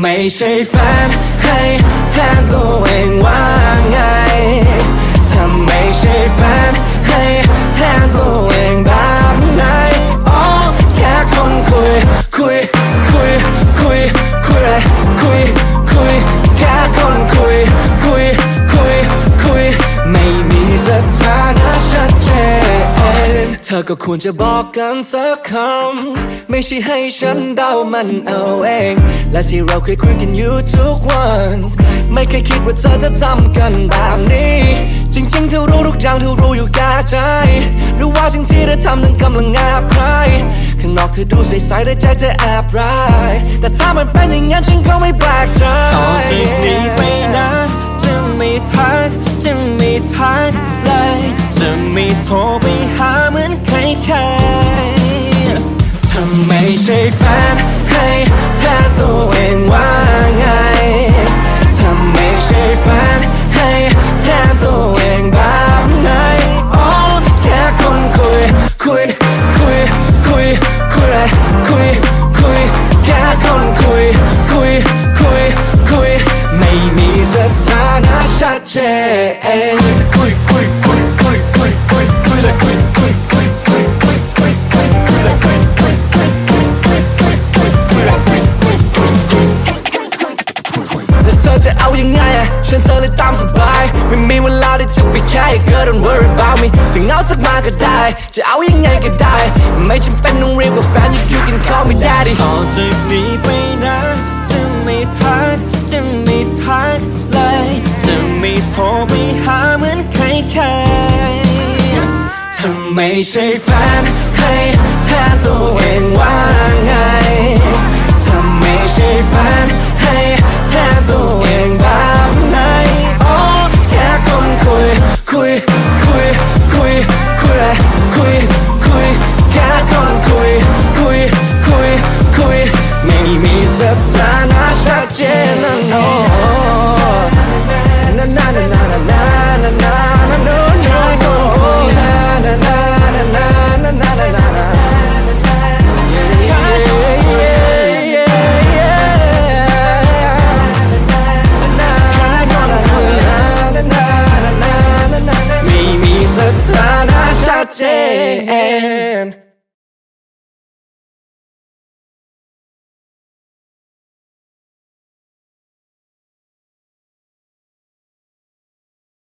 ไม่ใช่แฟนให้แฟนตัวเอง ก็ควรจะบอกกันสักคำ ไม่ใช่ให้ฉันเดามันเอาเอง และที่เราเคยคุยกันอยู่ทุกวัน ไม่เคยคิดว่าเธอจะทำกันแบบนี้ จริงๆเธอรู้ทุกอย่างเธอรู้อยู่แก่ใจหรือว่าสิ่งที่เธอทำนั้นกำลังแอบใครข้างนอกเธอดูใสๆแต่ใจเธอแอบร้ายแต่ถ้ามันเป็นอย่างนั้นฉันก็ไม่แปลกใจต่อจากนี้ไปนะจะไม่ทักจะไม่ทักเลยจะไม่โทรไปหา ใครใครถ้าไมใช่แฟนให้แทนตัวเองว่าไงถ้าไมใช่แฟนให้แทนตัวเองแบบไหนอ๋อแค่คนคุยคุยคุยคุยคุยอะไรคุยคุยแค่คนคุยคุยคุยคุยไม่มีสถานะชัดเจน อจะเอายังไงอะฉันเธอเลยตามสบาย ไม่มีเวลาที่จะไปแค่ Girl don't worry about me สิ่งเอาสักมาก็ได้ จะเอายังไงก็ได้ ไม่จำเป็นต้องเรียกว่าแฟน you you can call me daddy ต่อจากนี้ไปนะจะไม่ทักจะไม่ทักเลย จะไม่โทรไปหาเหมือนใครใครถ้าไม่ใช่แฟนให้แทนตัวเองว่าไง